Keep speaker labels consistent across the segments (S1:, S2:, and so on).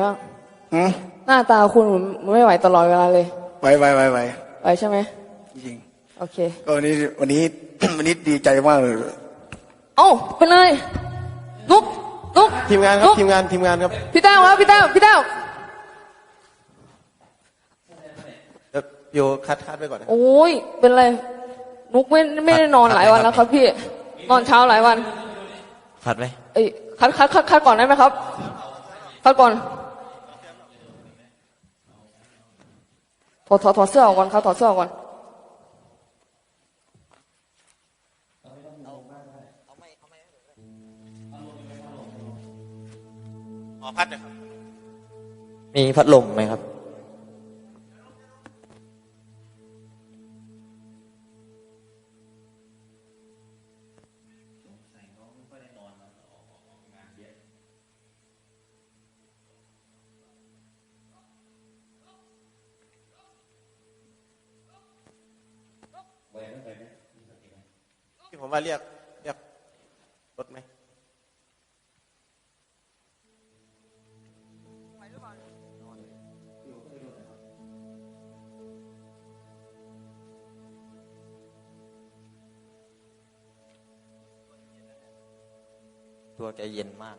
S1: บ้าง
S2: หืม
S1: หน้าตาคุณมันไม่ไหวตลอดเวลาเลย
S2: ไปไปไปไป
S1: ไหวใช่ไหม
S2: จริง
S1: โอเค
S2: ๆก็วันนี้วันนี้ วันนี้ดีใจมากเลย
S1: เอ้าไปเลยนุกนุก
S3: ทีมงานครับ
S1: นุ๊ก
S3: ทีมงานทีมงานครับ
S1: พี่แต้วครับพี่แต้วพี่แต้ว
S3: เดี๋ยวอยู่คัดคัดไปก่อนนะ
S1: โอ้ยเป็นไรนุกไม่ไม่ได้นอนหลายวันแล้วครับพี่นอนเช้าหลายวัน
S4: คัดไหม
S1: เอ้ยคัดคัดคัดคัดก่อนได้ไหมครับคัดก่อน ถอดถอดถอดเสื้อออกก่อนครับถอดเสื้อออกก่อน
S3: ขอพัดนะครับ
S4: มีพัดลมไหมครับ
S3: ที่ผมว่าเรียกเรียกรถไหม
S4: ตัวแกเย็นมาก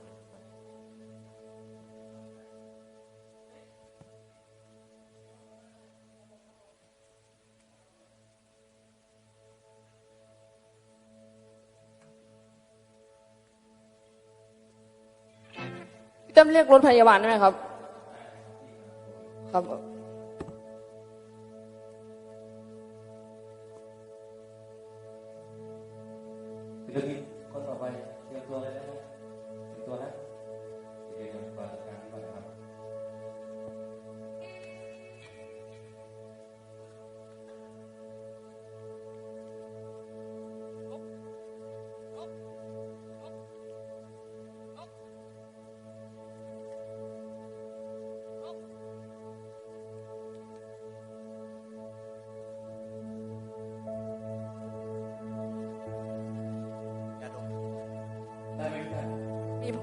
S1: พี่แต้มเรียกรถพยาบาลได้ไหมครับ ครับ
S5: เรื่องนี้คนต่อไปเตรียมตัวเลยนะครับเตรียมตัวนะเตรียวเราก่อนจัดการก่อน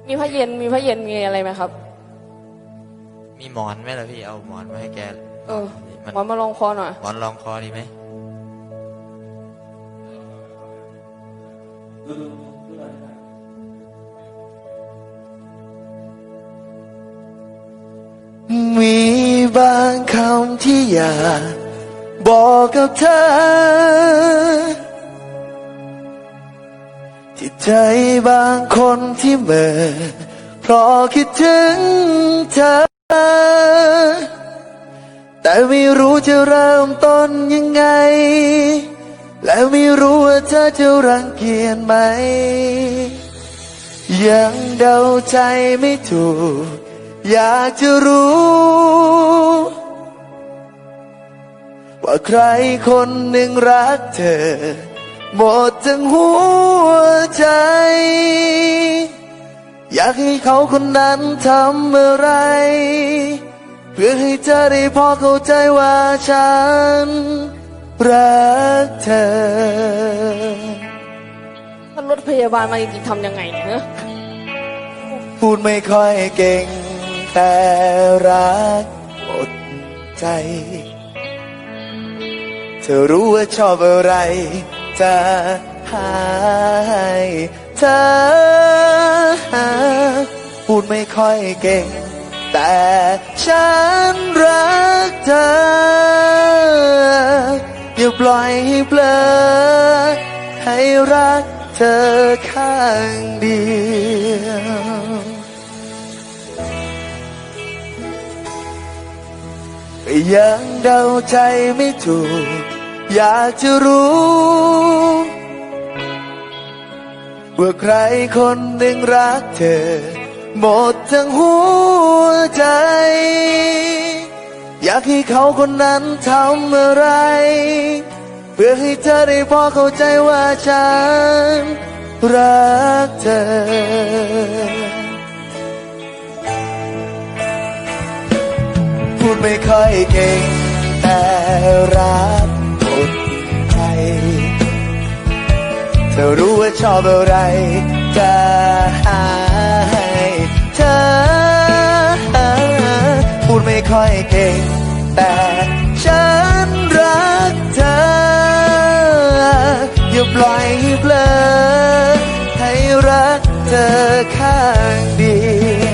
S3: มี
S5: มี
S1: ผ้าเย็นมีผ้าเย็นมีอะไรไหมครับ
S4: มีหมอนไหมล่ะพี่เอาหมอนมาให้แก
S1: เออ
S4: มัน
S1: หมอนมาลองคอหน่อย
S4: หมอนรองคอดีไหม
S5: ดูดูดูดูหน่อยนะครับ
S2: มีบางคำที่อยากบอกกับเธอที่ ใจบางคนที่เมื่อเพราะคิดถึงเธอ แต่ไม่รู้จะเริ่มต้นยังไง และไม่รู้ว่าเธอจะรังเกียจไหม ยังเดาใจไม่ถูก อยากจะรู้ ว่าใครคนหนึ่งรักเธอ หมดทั้งหัวใจ อยากให้เขาคนนั้นทำอะไร เพื่อให้เธอได้พอเข้าใจว่าฉัน รักเธอ
S1: ถ้ารถพยาบาลมาจริงๆทำยังไงเนี่ยเนอะ
S2: พูดไม่ค่อยเก่ง แต่รักหมดใจ เธอรู้ว่าชอบอะไร จะให้เธอ พูดไม่ค่อยเก่ง แต่ฉันรักเธอ อย่าปล่อยให้เผลอ ให้รักเธอข้างเดียวยังเดาใจไม่ถูก อยากจะรู้ ว่าใครคนหนึ่งรักเธอ หมดทั้งหัวใจ อยากให้เขาคนนั้นทำอะไร เพื่อให้เธอได้พอเข้าใจว่าฉันรักเธอพูดไม่ค่อยเก่งแต่รัก ธอรู้ว่าชอบอะไรจะให้เธอ พูดไม่ค่อยเก่ง แต่ฉันรักเธอ อย่าปล่อยให้เผลอให้รักเธอข้างเดี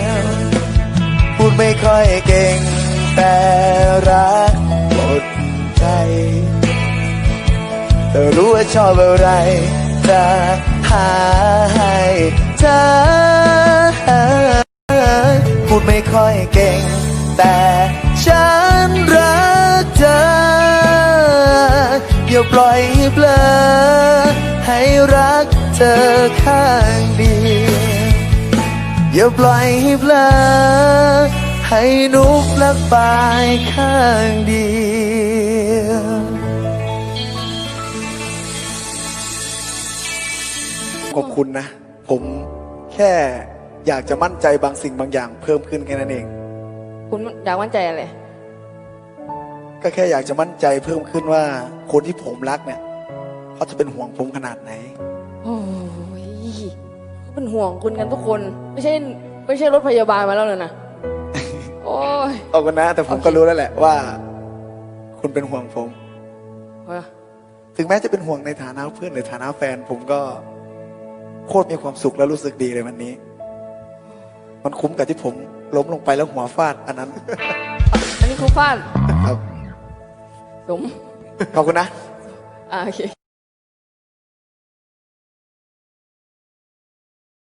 S2: ยว พูดไม่ค่อยเก่ง แต่รักหมดใจเธอรู้ว่าชอบอะไร จะหาให้เธอพูดไม่ค่อยเก่ง แต่ฉันรักเธออย่าปล่อยให้เผลอให้รักเธอข้างเดียวอย่าปล่อยให้เผลอให้นุกและปลายข้างเดียว
S6: ขอบคุณนะ ผมแค่อยากจะมั่นใจบางสิ่งบางอย่าง เพิ่มขึ้นแค่นั้นเอง
S1: คุณอยากมั่นใจอะไร
S6: ก็แค่อยากจะมั่นใจเพิ่มขึ้นว่าคนที่ผมรักเนี่ยเขาจะเป็นห่วงผมขนาดไหน
S1: โอ้ยเขาเป็นห่วงคุณกันทุกคน ไม่ใช่ไม่ใช่รถพยาบาลมาแล้วเลยนะ โอ้ย
S6: เอากันนะ แต่ผมก็รู้แล้วแหละว่า คุณเป็นห่วงผม
S1: เฮ้ย
S6: ถึงแม้จะเป็นห่วงในฐานะเพื่อนหรือฐานะแฟนผมก็ โคตรมีความสุขและรู้สึกดีเลยวันนี้ มันคุ้มกับที่ผมล้มลงไปแล้วหัวฟาดอันนั้น
S1: อันนี้ครูฟาด
S6: ครับ
S1: สม
S6: ขอบคุณนะ
S1: อ่าโอเค